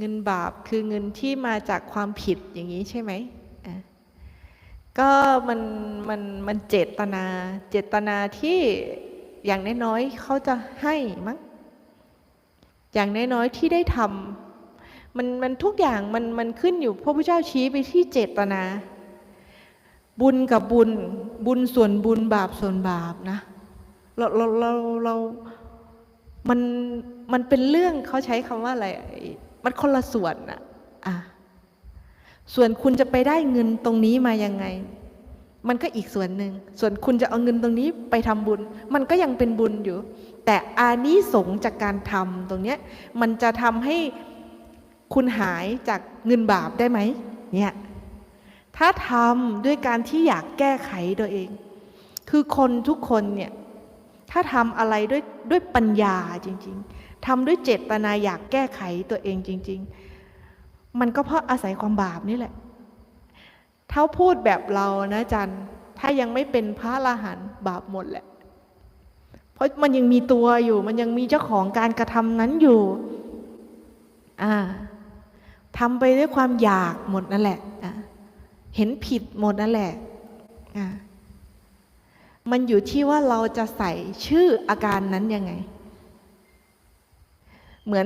เงินบาปคือเงินที่มาจากความผิดอย่างนี้ใช่ไหมอะก็มันมันมันเจตนา เจตนาที่อย่างน้อยๆเขาจะให้มั้งอย่างน้อยๆที่ได้ทำมันมันทุกอย่างมันมันขึ้นอยู่พระพุทธเจ้าชี้ไปที่เจตนา บุญกับบุญบุญส่วนบุญบาปส่วนบาปนะเราเราเราเรามันมันเป็นเรื่องเขาใช้คำว่าอะไร มันคนละส่วนอะอะส่วนคุณจะไปได้เงินตรงนี้มายังไง มันก็อีกส่วนหนึ่ง ส่วนคุณจะเอาเงินตรงนี้ไปทำบุญ มันก็ยังเป็นบุญอยู่ แต่อานิสงส์จากการทำตรงเนี้ย มันจะทำให้คุณหายจากเงินบาปได้ไหม เนี่ย ถ้าทำด้วยการที่อยากแก้ไขตัวเอง คือคนทุกคนเนี่ย ถ้าทำอะไรด้วยด้วยปัญญาจริง ๆทำด้วยเจตนาอยากแก้ไขตัวเองจริง ๆ มันก็เพราะอาศัยความบาปนี่แหละถ้าพูดแบบเรานะจันถ้ายังไม่เป็นพระอรหันบาปหมดแหละ เพราะมันยังมีตัวอยู่ มันยังมีเจ้าของการกระทำนั้นอยู่อ่าทำไปด้วยความอยากหมดนั่นแหละะเห็นผิดหมดนั่นแหละอ่า มันอยู่ที่ว่าเราจะใส่ชื่ออาการนั้นยังไง